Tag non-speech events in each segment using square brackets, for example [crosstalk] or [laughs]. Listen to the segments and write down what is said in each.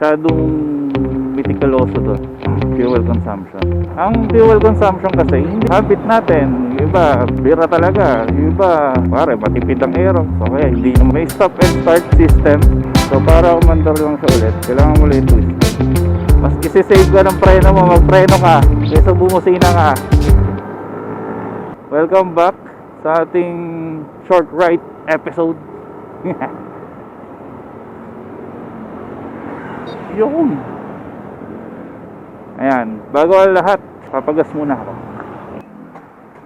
masyadong meticuloso doon. Fuel consumption. Ang fuel consumption kasi, hindi habit natin. Yung iba, bira talaga. Yung iba, pare, matipid ang aero. So kaya hindi may stop and start system. So para umandar lang siya ulit, kailangan mo ulit twist. Mas isi-save ka ng preno mo, magpreno ka. Kaysa bumusina ka. Welcome back sa ating short ride episode. [laughs] Yun. Ayan, bago ang lahat, papagas muna ako.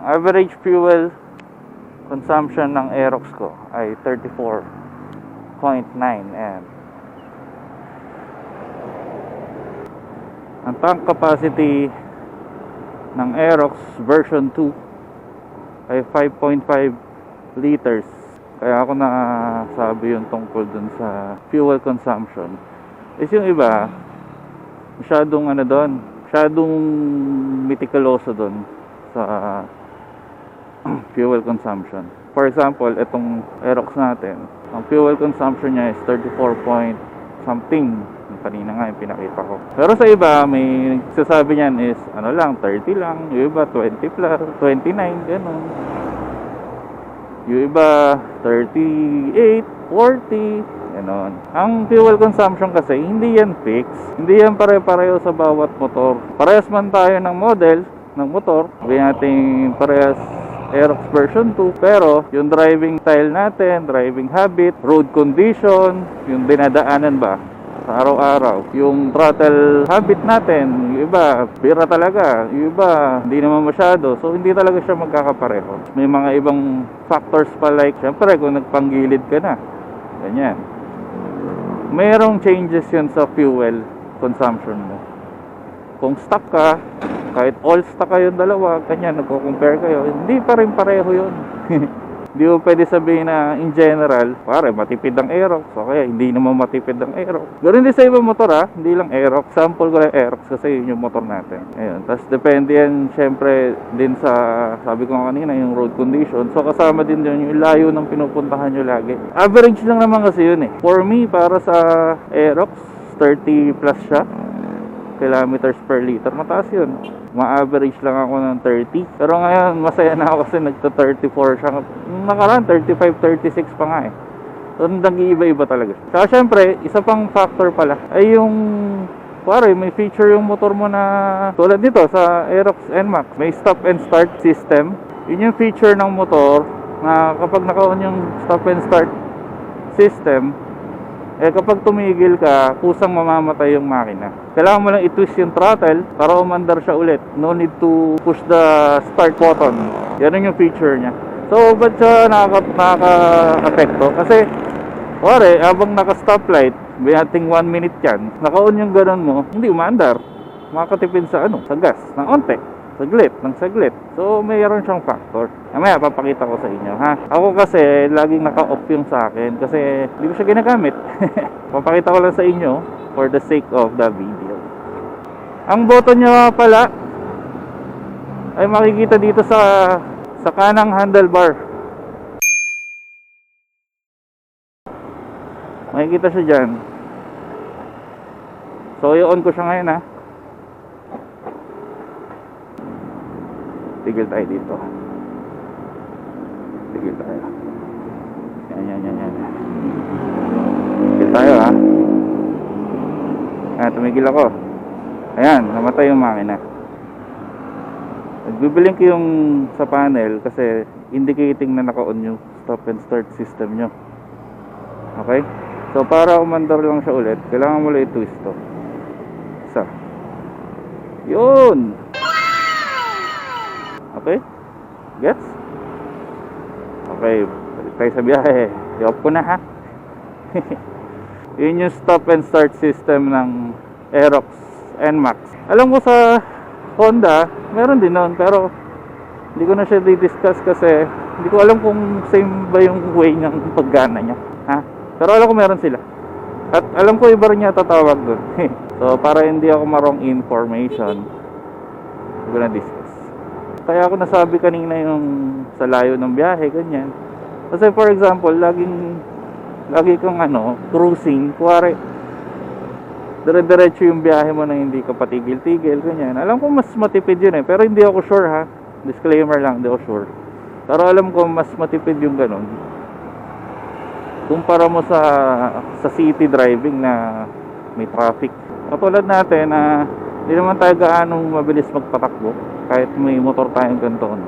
Average fuel consumption ng Aerox ko ay 34.9 and ang tank capacity ng Aerox version 2 ay 5.5 liters. Kaya ako nasabi yung tungkol dun sa fuel consumption. Is yung iba, masyadong ano doon, masyadong meticuloso doon sa [clears throat] fuel consumption. For example, itong Aerox natin, ang fuel consumption niya is 34 point something. Kanina nga yung pinakita ko. Pero sa iba, may nagsasabi niyan is ano lang, 30 lang. Yung iba, 20 plus, 29, ganun. Yung iba, 38, 40, Ganon. Ang fuel consumption kasi, hindi yan fix. Hindi yan pare-pareho sa bawat motor. Parehas man tayo ng model ng motor. Sabi natin parehas Aerox version 2 pero yung driving style natin, driving habit, road condition, yung dinadaanan ba sa araw-araw. Yung throttle habit natin, yung iba, bira talaga. Yung iba, hindi naman masyado. So, hindi talaga siya magkakapareho. May mga ibang factors pa like, syempre, kung nagpanggilid ka na. Ganyan merong changes yun sa fuel consumption mo. Kung stock ka, kahit all stock kayo dalawa, kanya nagko-compare kayo, hindi pa rin pareho yun. [laughs] Hindi mo pwede sabihin na in general, pare, matipid ang Aerox. So kaya hindi naman matipid ang Aerox. Ganun din sa ibang motor ha, hindi lang Aerox. Sample ko lang Aerox kasi yun yung motor natin. Ayun. Tapos depende yan syempre din sa, sabi ko kanina, yung road condition. So kasama din yun yung layo ng pinupuntahan nyo lagi. Average lang naman kasi yun eh. For me, para sa Aerox, 30 plus siya kilometers per liter. Mataas yun. Ma-average lang ako ng 30. Pero ngayon, masaya na ako kasi nagta-34 siya. Nakaraan, 35, 36 pa nga eh. So, nag-iiba-iba talaga. Saka syempre, isa pang factor pala ay yung Pare, may feature yung motor mo na tulad nito sa Aerox NMAX. May stop and start system. Yun yung feature ng motor na kapag naka-on yung stop and start system, eh kapag tumigil ka, kusang mamamatay yung makina. Kailangan mo lang i-twist yung throttle para umandar siya ulit. No need to push the start button. Yan yung feature niya. So, ba't siya nakaka- nakaka-apekto? Kasi, pare, habang naka-stoplight, may ating 1 minute yan, naka-on yung ganun mo, hindi umandar. Makakatipid sa ano, sa gas, ng onte saglit, ng saglit. So, mayroon siyang factor. Mamaya, papakita ko sa inyo, ha? Ako kasi, laging naka-off yung sa akin kasi hindi ko siya ginagamit. [laughs] papakita ko lang sa inyo for the sake of the video. Ang button nyo pala ay makikita dito sa sa kanang handlebar. Makikita siya dyan. So, i-on ko siya ngayon, ha? Tigil tayo dito. Tigil tayo. Yan, yan, yan, yan. Tigil tayo, ha? Ayan, tumigil ako. Ayan, namatay yung makina. Nagbiblink yung sa panel kasi indicating na naka-on yung stop and start system nyo. Okay? So, para umandar lang siya ulit, kailangan mo lang i-twist to. Isa. Yun! Okay? Gets? Okay, balik tayo sa biyahe. I-off ko na ha. [laughs] Yun yung stop and start system ng Aerox NMAX. Alam ko sa Honda, meron din noon pero hindi ko na siya di-discuss kasi hindi ko alam kung same ba yung way ng paggana niya. Ha? Pero alam ko meron sila. At alam ko iba rin niya tatawag doon. [laughs] so para hindi ako marong information, hindi ko na discuss. Kaya ako nasabi kanina yung sa layo ng biyahe, ganyan. Kasi for example, laging lagi kang ano, cruising, kuwari dire-diretso yung biyahe mo na hindi ka patigil-tigil, ganyan. Alam ko mas matipid yun eh, pero hindi ako sure ha. Disclaimer lang, hindi ako sure. Pero alam ko mas matipid yung ganun. Kumpara mo sa sa city driving na may traffic. Katulad natin na hindi naman tayo gaanong mabilis magpatakbo kahit may motor tayong ganito. No?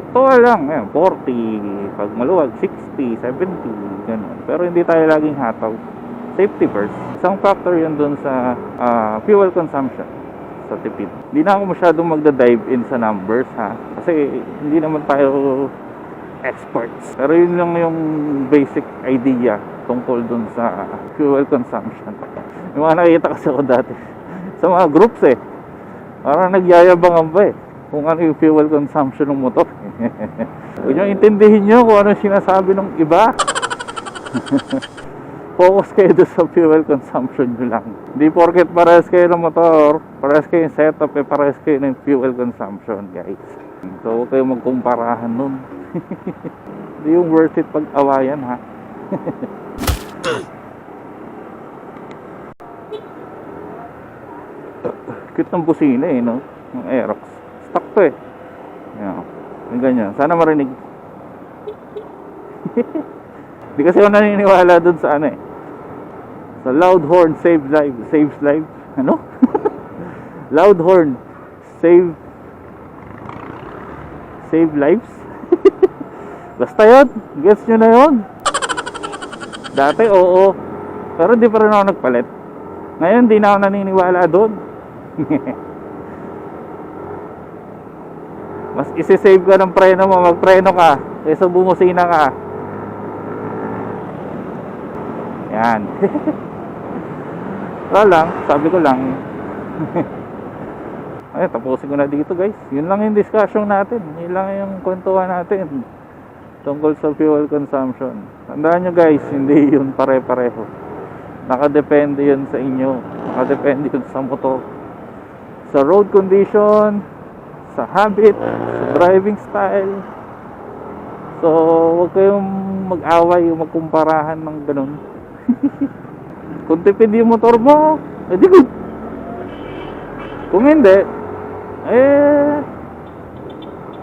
Saktuhan lang, ayan, 40, pag maluwag, 60, 70, ganun. Pero hindi tayo laging hataw. Safety first. Isang factor yun dun sa ah, fuel consumption sa tipid. Hindi na ako masyadong magda-dive in sa numbers ha. Kasi hindi naman tayo experts. Pero yun lang yung basic idea tungkol dun sa fuel consumption. Yung mga nakita kasi ako dati sa mga groups eh. Parang nagyayabangan ba eh kung ano yung fuel consumption ng motor. [laughs] Huwag nyo intindihin nyo kung ano sinasabi ng iba. [laughs] Focus kayo doon sa fuel consumption nyo lang. Hindi porket parehas kayo ng motor, parehas kayo yung setup, eh, parehas kayo ng fuel consumption, guys. So, huwag kayo magkumparahan nun. [laughs] Hindi yung worth it pag-awayan, ha? Ng busina eh, no? Ng Aerox. Stock to eh. Yan. Yung ganyan. Sana marinig. [laughs] Hindi kasi ako naniniwala dun sa ano eh. Sa loud horn save life. Saves life. Ano? [laughs] loud horn save save lives. [laughs] Basta yun. Guess nyo na yun. Dati oo. Pero di pa rin ako nagpalit. Ngayon di na ako naniniwala doon. [laughs] Mas isi-save ka ng preno mo, magpreno ka, kaysa bumusina ka. Yan. [laughs] Wala lang, sabi ko lang. [laughs] Ay, tapusin ko na dito guys. Yun lang yung discussion natin. Yun lang yung kwentuhan natin. Tungkol sa fuel consumption. Tandaan nyo guys, hindi yun pare-pareho. Nakadepende yun sa inyo. Nakadepende yun sa motor. Sa road condition, sa habit, sa driving style. So, huwag kayong mag-away magkumparahan ng ganun. [laughs] Kung tipid yung motor mo, edi good. Kung hindi, eh,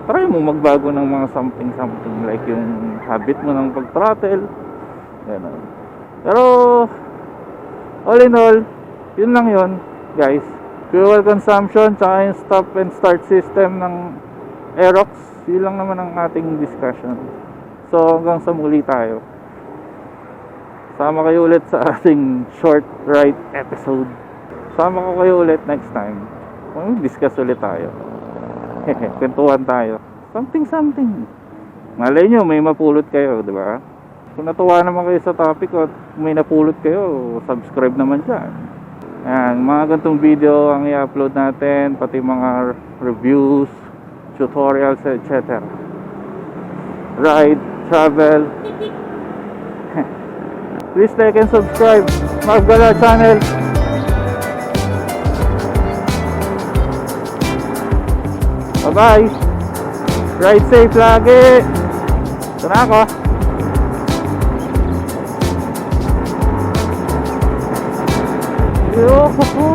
try mo magbago ng mga something-something like yung habit mo ng pag-throttle. Ganun. Pero, all in all, yun lang yun, guys. Fuel consumption, tsaka yung stop and start system ng Aerox, yun lang naman ang ating discussion. So, hanggang sa muli tayo. Sama kayo ulit sa ating short ride episode. Sama ko kayo ulit next time. Mag-discuss ulit tayo. [laughs] Kwentuhan tayo. Something something. Malay nyo, may mapulot kayo, di ba? Kung natuwa naman kayo sa topic at may napulot kayo, subscribe naman dyan. Yan, mga ganitong video ang i-upload natin, pati mga reviews, tutorials, etc. Ride, travel. [laughs] Please like and subscribe. Mark Gala channel. Bye-bye. Ride safe lagi. Ito na ako. Oh.